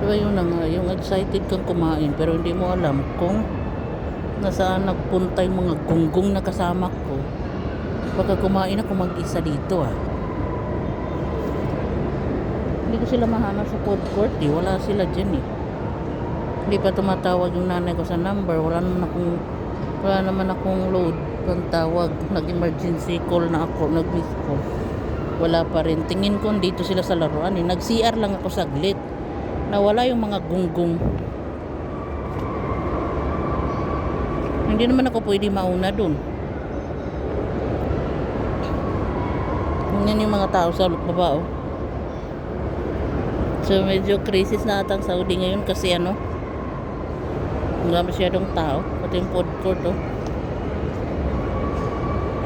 So ayun na nga, yung excited kang kumain pero hindi mo alam kung nasaan nagpunta yung mga gunggong na kasama ko. Baka kumain ako mag-isa dito ah. Hindi ko sila mahanap sa food court eh. Wala sila dyan eh. Hindi pa tumatawag yung nanay ko sa number. Wala naman akong wala naman akong load pang tawag. Nag-emergency call na ako. Nag-miss call. Wala pa rin. Tingin ko dito sila sa laruan eh. Nag-CR lang ako saglit. Nawala yung mga gunggong. Hindi naman ako pwede mauna dun. Yan yung mga tao sa baba oh. So medyo crisis na atang Saudi ngayon kasi ano wala masyadong tao pati yung food court oh.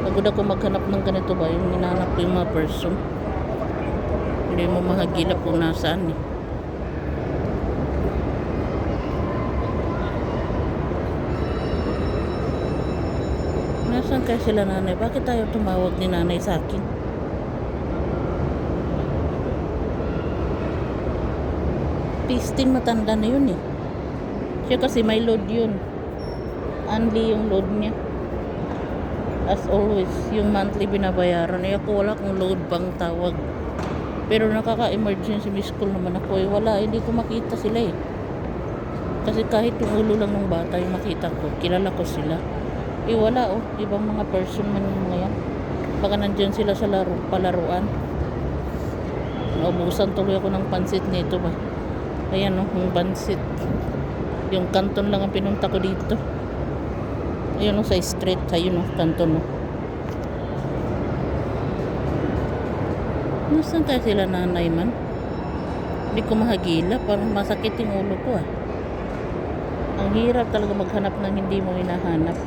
Pagod ako maghanap ng ganito ba yung hinahanap ko yung mga person hindi mo mahagilap kung nasaan eh Nasaan kaya sila nanay? Bakit tayo tumawag ni nanay sa akin? Pistin matanda na yun eh. Siya kasi may load yun. Only yung load niya. As always, yung monthly binabayaran. Eh ako wala kong load pang tawag. Pero nakaka-emergency miss call naman ako eh. Wala, hindi ko makita sila eh. Kasi kahit yung ulo lang ng bata yung makita ko, kilala ko sila. Eh wala oh, ibang mga person man yung yan. Baka nandyan sila sa laro, palaruan. Naubusan tuloy ako ng pansit nito ba. Ayan oh, yung pansit. Yung kanton lang ang pinunta ko dito. Ayun oh, sa street, ayun oh, kanton oh. Nasaan kaya sila nanay man? Hindi ko mahagila, parang masakit yung ulo ko ah. Ang hirap talaga maghanap ng hindi mo hinahanap.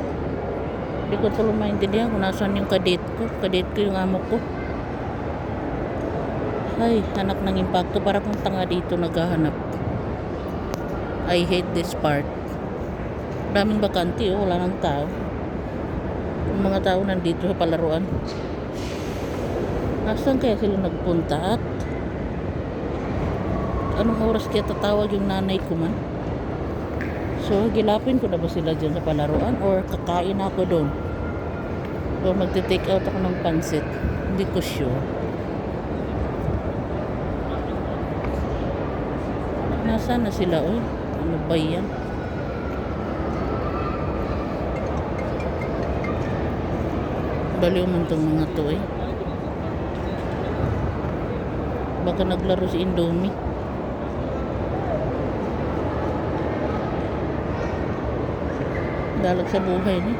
Hindi ko tuloy maintindihan kung nasaan yung kadate ko. Kadate ko yung amo ko. Ay, anak ng impacto. Para kung tanga dito naghahanap. I hate this part. Daming bakante oh, wala nang tao. Yung mga tao nandito sa palaruan. Nasaan kaya sila nagpunta at anong oras kaya tatawag yung nanay ko man? So, gilapin ko na ba sila dyan sa palaruan or kakain ako doon? O magte-take out ako ng pansit? Hindi ko sure. Nasaan na sila? Uy, ano ba yan? Baliw man tong mga to eh. Baka naglaro si Indomie. Dalag sa buhay ni.